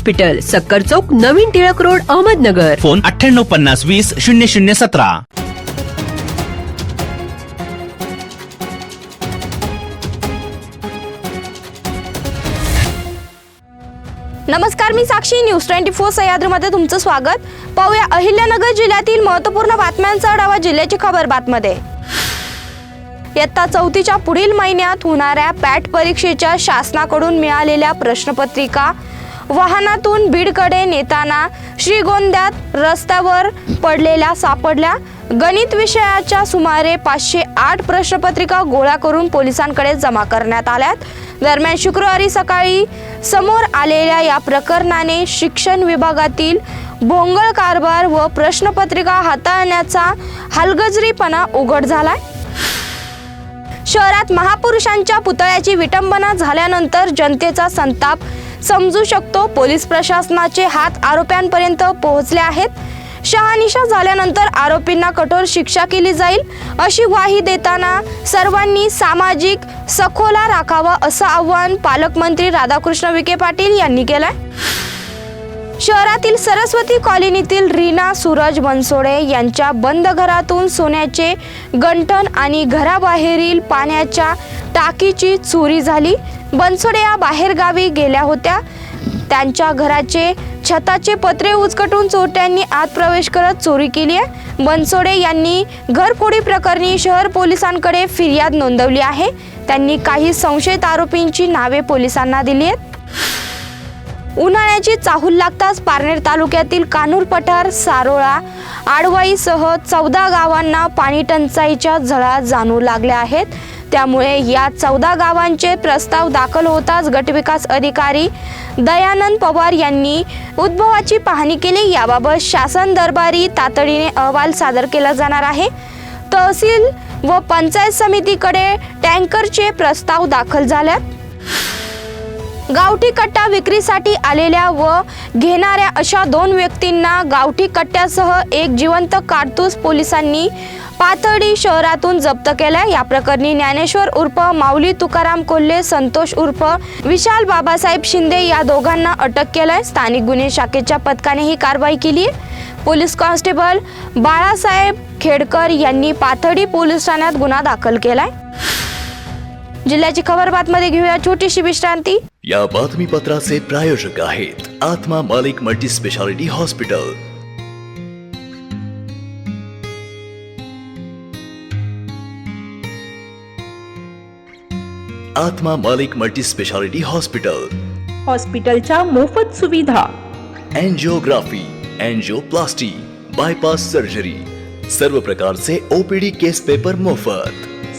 सक्कर चौक नवीन Tilak road Ahmednagar. Phone अठ्ठ्याण्णव पन्नास वीस शून्य शून्य सतरा. नमस्कार मी साक्षी. न्यूज ट्वेंटी फोर सह्याद्रीमध्ये तुमचं स्वागत. पाहूया अहिल्यानगर जिल्ह्यातील महत्त्वपूर्ण बातम्यांचा आढावा जिल्ह्याची खबर बातमध्ये. इयत्ता चौथीच्या पुढील महिन्यात होणाऱ्या पॅट परीक्षेच्या शासनाकडून मिळालेल्या प्रश्नपत्रिका वाहनातून बीडकडे नेताना श्रीगोंद्यात रस्त्यावर पडलेल्या सापडल्या. गणित विषयाच्या सुमारे पाचशे आठ प्रश्नपत्रिका गोळा करून पोलिसांकडे जमा करण्यात आल्यात. दरम्यान शुक्रवारी सकाळी समोर आलेल्या या प्रकरणाने शिक्षण विभागातील भोंगळ कारभार व प्रश्नपत्रिका हाताळण्याचा हलगजरीपणा उघड झालाय. शहरात महापुरुषांच्या पुतळ्याची विटंबना झाल्यानंतर जनतेचा संताप समजू शकतो. पोलीस प्रशासनाचे हात आरोप्यांपर्यंत पोहोचले आहेत. शहानिशा झाल्यानंतर आरोपींना कठोर शिक्षा केली जाईल अशी ग्वाही देताना सर्वांनी सामाजिक सखोला राखावा असं आवाहन पालकमंत्री राधाकृष्ण विखे पाटील यांनी केलंय. शहरातील सरस्वती कॉलनीतील रीना सूरज बनसोडे यांच्या बंद घरातून सोन्याचे गंठण आणि घराबाहेरील पाण्याच्या टाकीची चोरी झाली. बनसोडे या बाहेरगावी गेल्या होत्या. त्यांच्या घराचे छताचे पत्रे उचकटून चोरट्यांनी आत प्रवेश करत चोरी केली आहे. बनसोडे यांनी घरफोडी प्रकरणी शहर पोलिसांकडे फिर्याद नोंदवली आहे. त्यांनी काही संशयित आरोपींची नावे पोलिसांना दिली आहेत. उन्हाळ्याची चाहूल लागताच पारनेर तालुक्यातील कानूर पठार सारोळा आडवाईसह चौदा गावांना पाणी टंचाईच्या झळा जाणू लागल्या आहेत. त्यामुळे या चौदा गावांचे प्रस्ताव दाखल होताच गटविकास अधिकारी दयानंद पवार यांनी उद्भवाची पाहणी केली. याबाबत शासन दरबारी तातडीने अहवाल सादर केला जाणार आहे. तहसील व पंचायत समितीकडे टँकरचे प्रस्ताव दाखल झाल्यात. गावठी कट्टा विक्रीसाठी आलेल्या व घेणाऱ्या अशा दोन व्यक्तींना गावठी कट्ट्यासह एक जिवंत कारतूस पोलिसांनी पाथर्डी शहरातून जप्त केलाय. या प्रकरणी ज्ञानेश्वर उर्फ माऊली तुकाराम कोल्हे संतोष उर्फ विशाल बाबासाहेब शिंदे या दोघांना अटक केलंय. स्थानिक गुन्हे शाखेच्या पथकाने ही कारवाई केली पोलीस कॉन्स्टेबल बाळासाहेब खेडकर यांनी पाथर्डी पोलीस ठाण्यात गुन्हा दाखल केलाय. जिल्ह्याची खबर बातमध्ये घेऊया छोटीशी विश्रांती. या बातमीपत्राचे प्रायोजक आहेत आत्मा मालिक मल्टी स्पेशालिटी हॉस्पिटल आत्मा मालिक मल्टी स्पेशालिटी हॉस्पिटल हॉस्पिटलच्या मोफत सुविधा. एन्जिओग्राफी एन्जिओप्लास्टी बायपास सर्जरी सर्व प्रकारचे ओपीडी केस पेपर मोफत.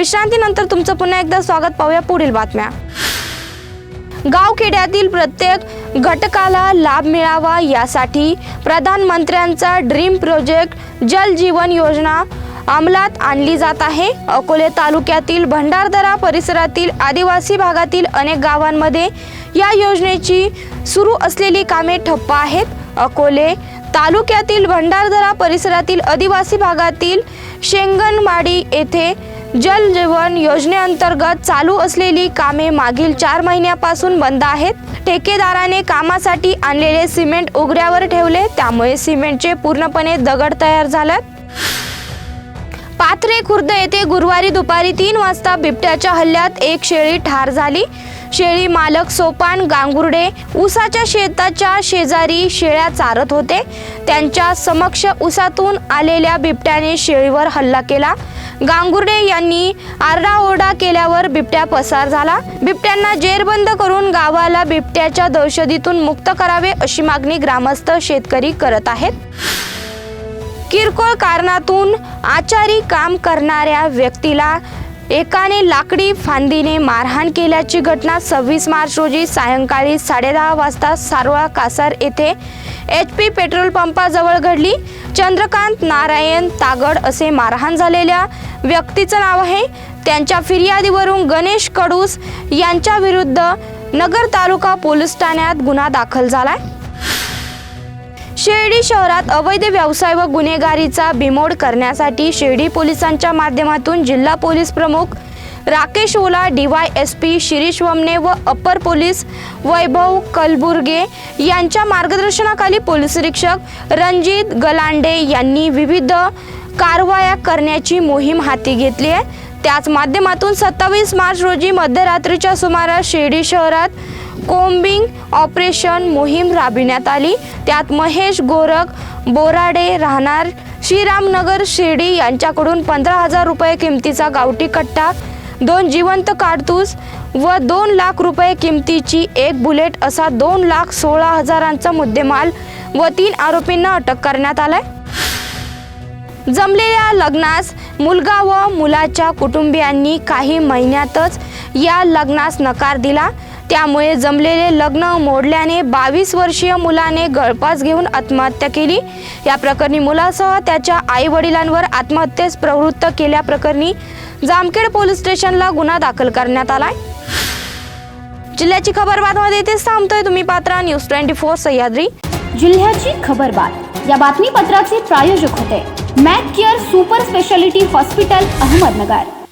विश्रांतीनंतर तुमचं पुन्हा एकदा स्वागत पाहूया पुढील बातम्या. गावखेड्यातील प्रत्येक घटकाला लाभ मिळावा यासाठी प्रधानमंत्र्यांचा ड्रीम प्रोजेक्ट जल जीवन योजना अंमलात आणली जात आहे. अकोले तालुक्यातील भंडारदरा परिसरातील आदिवासी भागातील अनेक गावांमध्ये या योजनेची सुरू असलेली कामे ठप्प आहेत. अकोले तालुक्यातील भंडारदरा परिसरातील आदिवासी भागातील शेंगणवाडी येथे जल जीवन योजनेअंतर्गत चालू असलेली कामे मागील चार महिन्यापासून बंद आहेत. ठेकेदाराने कामासाठी आणलेले सिमेंट उघड्यावर ठेवले त्यामुळे सिमेंटचे पूर्णपणे दगड तयार झाल्यात पाथरे खुर्द येथे गुरुवारी दुपारी तीन वाजता बिबट्याच्या हल्ल्यात एक शेळी ठार झाली. शेळी मालक सोपान गांगुर्डे उसाच्या शेताच्या शेजारी शेळ्या चारत होते. त्यांच्या समक्ष उसातून आलेल्या बिबट्याने शेळीवर हल्ला केला. गांगुर्डे यांनी आरडाओरडा केल्यावर बिबट्या पसार झाला. बिबट्यांना जेरबंद करून गावाला बिबट्याच्या दहशतीतून मुक्त करावे अशी मागणी ग्रामस्थ शेतकरी करत आहेत. किरकोळ कारणातून आचारी काम करणाऱ्या व्यक्तीला एकाने लाकडी फांदीने मारहाण केल्याची घटना सव्वीस मार्च रोजी सायंकाळी साडेदहा वाजता सारोळा कासार येथे एच पी पेट्रोल पंपाजवळ घडली. चंद्रकांत नारायण तागड असे मारहाण झालेल्या व्यक्तीचं नाव आहे. त्यांच्या फिर्यादीवरून गणेश कडूस यांच्या विरुद्ध नगर तालुका पोलीस ठाण्यात गुन्हा दाखल झालाय. शिर्डी शहरात अवैध व्यवसाय व गुन्हेगारीचा बिमोड करण्यासाठी शिर्डी पोलिसांच्या माध्यमातून जिल्हा पोलीस प्रमुख Rakesh Ola D Y S P Shirish Wamane व अप्पर पोलीस वैभव कलबुर्गे यांच्या मार्गदर्शनाखाली पोलीस निरीक्षक रणजित गलांडे यांनी विविध कारवाया करण्याची मोहीम हाती घेतली आहे. त्याच माध्यमातून सत्तावीस मार्च रोजी मध्यरात्रीच्या सुमारास शिर्डी शहरात कोम्बिंग ऑपरेशन मोहीम राबविण्यात आली. त्यात महेश गोरख बोराडे राहणार श्रीरामनगर शिर्डी यांच्याकडून पंधरा हजार रुपये किमतीचा गावठी कट्टा दोन जिवंत काडतूस व दोन लाख रुपये किमतीची एक बुलेट असा दोन लाख सोळा हजारांचा मुद्देमाल व तीन आरोपींना अटक करण्यात आलाय. जमलेल्या लग्नास मुलगा व मुलाच्या कुटुंबियांनी काही महिन्यातच या लग्नास नकार दिला. त्यामुळे जमलेले लग्न मोडल्याने बावीस वर्षीय मुलाने गळपास घेऊन आत्महत्या केली. या प्रकरणी मुलासह त्याच्या आई वडिलांवर आत्महत्येस प्रवृत्त केल्याप्रकरणी जामखेड पोलीस स्टेशनला गुन्हा दाखल करण्यात आलाय. जिल्ह्याची खबर बातमध्ये इथेच थांबतोय तुम्ही Patra. News twenty four Sahyadri. जिल्ह्याची खबरबात या बातमीपत्राचे प्रायोजक होते. Mac care super speciality hospital Ahmednagar.